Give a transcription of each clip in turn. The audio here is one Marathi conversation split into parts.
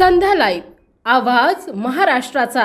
संध्या लाईव्ह. आवाज महाराष्ट्राचा.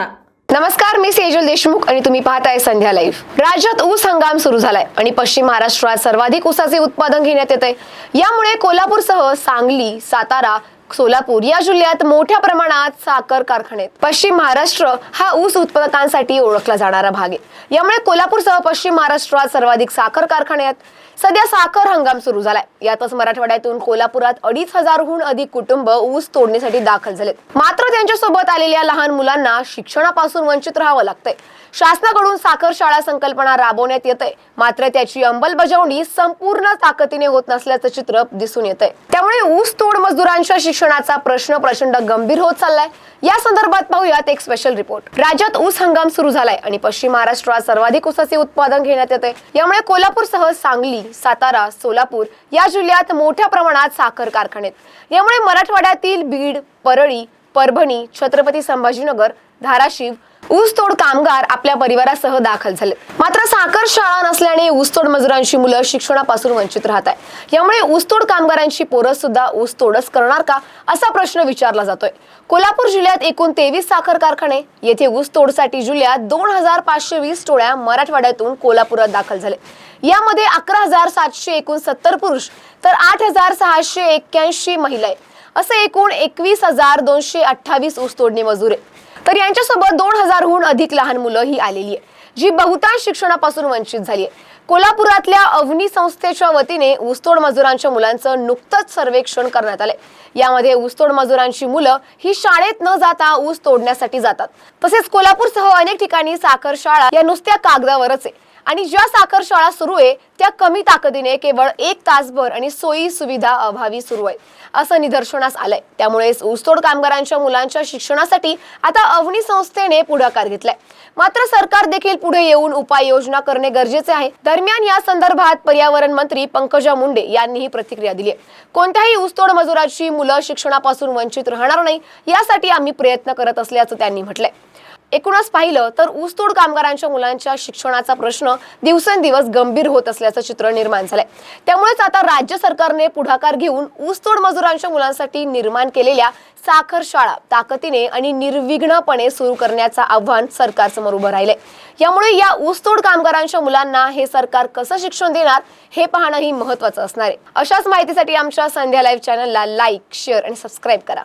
नमस्कार मी सेजल देशमुख आणि तुम्ही पाहताय संध्या लाईव्ह. राज्यात ऊस हंगाम सुरू झालाय आणि पश्चिम महाराष्ट्रात सर्वाधिक ऊसाचे उत्पादन घेण्यात येते यामुळे कोल्हापूरसह सांगली सातारा सोलापूर या जिल्ह्यात मोठ्या प्रमाणात साखर कारखाने आहेत. पश्चिम महाराष्ट्र हा ऊस उत्पादकांसाठी ओळखला जाणारा भाग आहे. यामुळे कोल्हापूरसह पश्चिम महाराष्ट्रात सर्वाधिक साखर कारखाने आहेत. सध्या साखर हंगाम सुरू झालाय. यातच मराठवाड्यातून कोल्हापुरात अडीच हजारहून अधिक कुटुंब ऊस तोडणीसाठी दाखल झालेत मात्र त्यांच्यासोबत आलेल्या लहान मुलांना शिक्षणापासून वंचित राहावं लागतंय. शासनाकडून साखर शाळा संकल्पना राबवण्यात येते मात्र त्याची अंमलबजावणी संपूर्ण ताकदीने होत नसल्याचं चित्र दिसून येत आहे त्यामुळे ऊस तोड मजदुरांच्या शिक्षणाचा प्रश्न प्रचंड गंभीर होत चाललाय. या संदर्भात पाहूयात एक स्पेशल रिपोर्ट राज्यात ऊस हंगाम सुरू झालाय आणि पश्चिम महाराष्ट्रात सर्वाधिक ऊसाचे उत्पादन घेण्यात येते यामुळे कोल्हापूरसह सांगली सातारा सोलापूर या जिल्ह्यात मोठ्या प्रमाणात साखर कारखाने आहेत यामुळे मराठवाड्यातील बीड परळी परभणी छत्रपती संभाजीनगर धाराशिव ऊसतोड कामगार आपल्या परिवारासह दाखल झाले. मात्र साखर शाळा नसल्याने ऊसतोड मजुरांची मुलं शिक्षणापासून वंचित राहत आहे यामुळे ऊसतोड कामगारांची पोरं सुद्धा ऊसतोडच करणार का असा प्रश्न विचारला जातोय. कोल्हापूर जिल्ह्यात एकूण तेवीस साखर कारखाने येथे ऊसतोडसाठी जिल्ह्यात दोन हजार पाचशे वीस टोळ्या मराठवाड्यातून कोल्हापुरात दाखल झाले. यामध्ये अकरा हजार सातशे एकोणसत्तर पुरुष तर आठ हजार सहाशे एक्क्याऐंशी महिला आहे असे एकूण एकवीस हजार दोनशे अठ्ठावीस ऊसतोडणी मजूर आहे तर यांच्यासोबत दोन हजारहून अधिक लहान मुलं ही आलेली आहे जी बहुतांश शिक्षणापासून वंचित झाली आहे कोल्हापुरातल्या अवनी संस्थेच्या वतीने ऊसतोड मजुरांच्या मुलांचं नुकतंच सर्वेक्षण करण्यात आलंय. यामध्ये ऊसतोड मजुरांची मुलं ही शाळेत न जाता ऊस तोडण्यासाठी जातात. तसेच कोल्हापूरसह अनेक ठिकाणी साखर शाळा या नुसत्या कागदावरच आहे. आणि ज्या साखर शाळा सुरू आहे त्या कमी ताकदीने केवळ एक तासभर आणि सोयी सुविधा अभावी सुरू आहे असं निदर्शनास आलंय. त्यामुळेच ऊसतोड कामगारांच्या मुलांच्या शिक्षणासाठी आता अवनी संस्थेने पुढाकार घेतलाय. मात्र सरकार देखील पुढे येऊन उपाययोजना करणे गरजेचे आहे. दरम्यान या संदर्भात पर्यावरण मंत्री पंकजा मुंडे यांनीही प्रतिक्रिया दिली आहे. कोणत्याही ऊसतोड मजुराची मुलं शिक्षणापासून वंचित राहणार नाही यासाठी आम्ही प्रयत्न करत असल्याचं त्यांनी म्हटलंय. एकूणच पाहिलं तर ऊसतोड कामगारांच्या मुलांच्या शिक्षणाचा प्रश्न दिवसेंदिवस गंभीर होत असल्याचं चित्र निर्माण झालंय. त्यामुळेच आता राज्य सरकारने पुढाकार घेऊन ऊसतोड मजुरांच्या मुलांसाठी निर्माण केलेल्या साखर शाळा ताकदीने आणि निर्विघ्नपणे सुरू करण्याचं आव्हान सरकारसमोर उभं राहिलंय. यामुळे या ऊसतोड कामगारांच्या मुलांना हे सरकार कसं शिक्षण देणार हे पाहणंही महत्वाचं असणार आहे. अशाच माहितीसाठी आमच्या संध्या लाईव्ह चॅनलला लाईक शेअर आणि सबस्क्राईब करा.